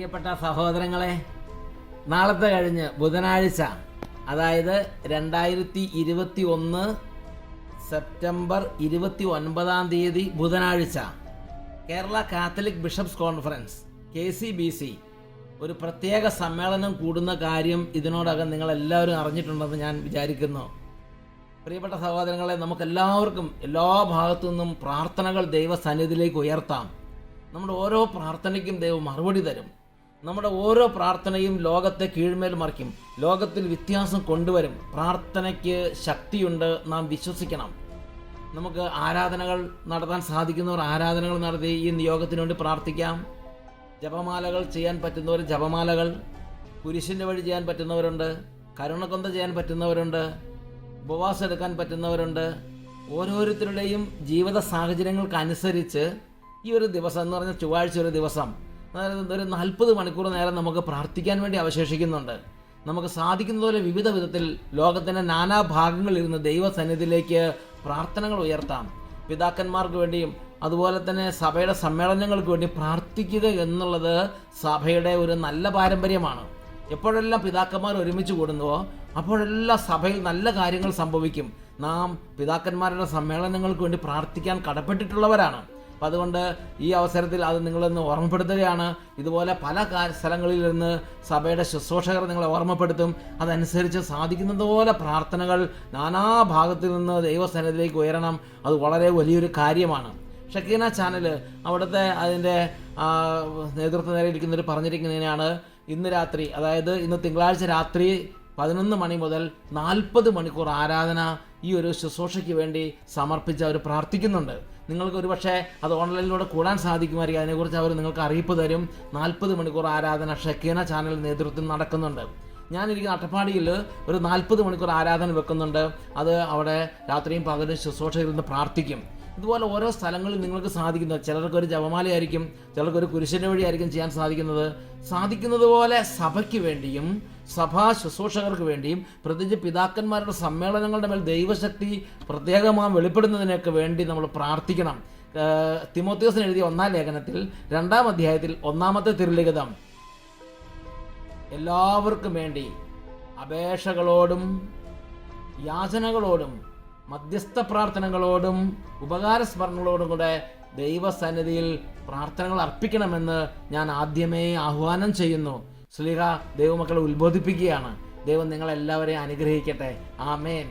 പ്രിയപ്പെട്ട സഹോദരങ്ങളെ നാളത്തെ കഴിഞ്ഞ് ബുധനാഴ്ച അതായത് രണ്ടായിരത്തി ഇരുപത്തി ഒന്ന് സെപ്റ്റംബർ ഇരുപത്തി ഒൻപതാം തീയതി ബുധനാഴ്ച Kerala Catholic Bishops Conference K C B C ഒരു പ്രത്യേക സമ്മേളനം കൂടുന്ന കാര്യം ഇതിനോടകം നിങ്ങളെല്ലാവരും അറിഞ്ഞിട്ടുണ്ടെന്ന് ഞാൻ വിചാരിക്കുന്നു. പ്രിയപ്പെട്ട സഹോദരങ്ങളെ നമുക്കെല്ലാവർക്കും എല്ലാ ഭാഗത്തു നിന്നും പ്രാർത്ഥനകൾ ദൈവസന്നിധിയിലേക്ക് ഉയർത്താം. നമ്മുടെ ഓരോ പ്രാർത്ഥനയ്ക്കും ദൈവം മറുപടി തരും. നമ്മുടെ ഓരോ പ്രാർത്ഥനയും ലോകത്തെ കീഴ്മേൽ മറിക്കും. ലോകത്തിൽ വ്യത്യാസം കൊണ്ടുവരും. പ്രാർത്ഥനയ്ക്ക് ശക്തിയുണ്ട് നാം വിശ്വസിക്കണം. നമുക്ക് ആരാധനകൾ നടത്താൻ സാധിക്കുന്നവർ ആരാധനകൾ നടത്തി ഈ നിയോഗത്തിന് വേണ്ടി പ്രാർത്ഥിക്കാം. ജപമാലകൾ ചെയ്യാൻ പറ്റുന്നവർ ജപമാലകൾ കുരിശിന്റെ വഴി ചെയ്യാൻ പറ്റുന്നവരുണ്ട് കരുണക്കൊന്ത ചെയ്യാൻ പറ്റുന്നവരുണ്ട് ഉപവാസം എടുക്കാൻ പറ്റുന്നവരുണ്ട്. ഓരോരുത്തരുടെയും ജീവിത സാഹചര്യങ്ങൾക്കനുസരിച്ച് ഈ ഒരു ദിവസം എന്ന് പറഞ്ഞാൽ ചൊവ്വാഴ്ച ഒരു ദിവസം. ഒരു നാൽപ്പത് മണിക്കൂർ നേരം നമുക്ക് പ്രാർത്ഥിക്കാൻ വേണ്ടി അവശേഷിക്കുന്നുണ്ട്. നമുക്ക് സാധിക്കുന്ന പോലെ വിവിധ വിധത്തിൽ ലോകത്തിന്റെ നാനാ ദൈവസന്നിധിയിലേക്ക് പ്രാർത്ഥനകൾ ഉയർത്താം. പിതാക്കന്മാർക്ക് വേണ്ടിയും അതുപോലെ തന്നെ സഭയുടെ സമ്മേളനങ്ങൾക്ക് വേണ്ടി പ്രാർത്ഥിക്കുക എന്നുള്ളത് സഭയുടെ ഒരു നല്ല പാരമ്പര്യമാണ്. എപ്പോഴെല്ലാം പിതാക്കന്മാർ ഒരുമിച്ച് കൂടുന്നുവോ അപ്പോഴെല്ലാം സഭയിൽ നല്ല കാര്യങ്ങൾ സംഭവിക്കും. നാം പിതാക്കന്മാരുടെ സമ്മേളനങ്ങൾക്ക് വേണ്ടി പ്രാർത്ഥിക്കാൻ കടപ്പെട്ടിട്ടുള്ളവരാണ്. അപ്പം അതുകൊണ്ട് ഈ അവസരത്തിൽ അത് നിങ്ങളൊന്ന് ഓർമ്മപ്പെടുത്തുകയാണ്. ഇതുപോലെ പല സ്ഥലങ്ങളിൽ നിന്ന് സഭയുടെ ശുശ്രൂഷകർ നിങ്ങളെ ഓർമ്മപ്പെടുത്തും. അതനുസരിച്ച് സാധിക്കുന്നതുപോലെ പ്രാർത്ഥനകൾ നാനാ ഭാഗത്തു നിന്ന് ദൈവസ്ഥാനത്തിലേക്ക് ഉയരണം. അത് വളരെ വലിയൊരു കാര്യമാണ്. ഷക്കീന ചാനൽ അവിടുത്തെ അതിന്റെ നേതൃത്വം നിരയിലിരിക്കുന്നവർ പറഞ്ഞിരിക്കുന്നതിനാണ് ഇന്ന് രാത്രി അതായത് ഇന്ന് തിങ്കളാഴ്ച രാത്രി പതിനൊന്ന് മണി മുതൽ നാൽപ്പത് മണിക്കൂർ ആരാധന ഈ ഒരു ശുശ്രൂഷയ്ക്ക് വേണ്ടി സമർപ്പിച്ച് അവർ പ്രാർത്ഥിക്കുന്നുണ്ട്. നിങ്ങൾക്ക് ഒരുപക്ഷെ അത് ഓൺലൈനിലൂടെ കൂടാൻ സാധിക്കുമായിരിക്കും. അതിനെക്കുറിച്ച് അവർ നിങ്ങൾക്ക് അറിയിപ്പ് തരും. നാൽപ്പത് മണിക്കൂർ ആരാധന ഷക്കീന ചാനൽ നേതൃത്വം നടക്കുന്നുണ്ട്. ഞാനിരിക്കുന്ന അട്ടപ്പാടിയിൽ ഒരു നാൽപ്പത് മണിക്കൂർ ആരാധന വെക്കുന്നുണ്ട്. അത് അവിടെ രാത്രിയും പകലും ശുശ്രൂഷയിരുന്ന് പ്രാർത്ഥിക്കും. ഇതുപോലെ ഓരോ സ്ഥലങ്ങളിൽ നിങ്ങൾക്ക് സാധിക്കുന്നത്. ചിലർക്ക് ഒരു ജപമാലയായിരിക്കും ചിലർക്ക് ഒരു കുരിശിന്റെ വഴിയായിരിക്കും ചെയ്യാൻ സാധിക്കുന്നത്. സാധിക്കുന്നത് പോലെ സഭയ്ക്ക് വേണ്ടിയും സഭാ ശുശ്രൂഷകർക്ക് വേണ്ടിയും പ്രത്യേകിച്ച് പിതാക്കന്മാരുടെ സമ്മേളനങ്ങളുടെ മേൽ ദൈവശക്തി പ്രത്യേകമായി വെളിപ്പെടുന്നതിനൊക്കെ വേണ്ടി നമ്മൾ പ്രാർത്ഥിക്കണം. ഏഹ് എഴുതിയ ഒന്നാം ലേഖനത്തിൽ രണ്ടാം അധ്യായത്തിൽ ഒന്നാമത്തെ തിരുലിഖിതം. എല്ലാവർക്കും വേണ്ടി അപേക്ഷകളോടും യാചനകളോടും മധ്യസ്ഥ പ്രാർത്ഥനകളോടും ഉപകാരസ്മരണകളോടും കൂടെ ദൈവസന്നിധിയിൽ പ്രാർത്ഥനകൾ അർപ്പിക്കണമെന്ന് ഞാൻ ആദ്യമേ ആഹ്വാനം ചെയ്യുന്നു. ശ്ലീഹ ദൈവമക്കളെ ഉത്ബോധിപ്പിക്കുകയാണ്. ദൈവം നിങ്ങളെല്ലാവരെയും അനുഗ്രഹിക്കട്ടെ. ആമേൻ.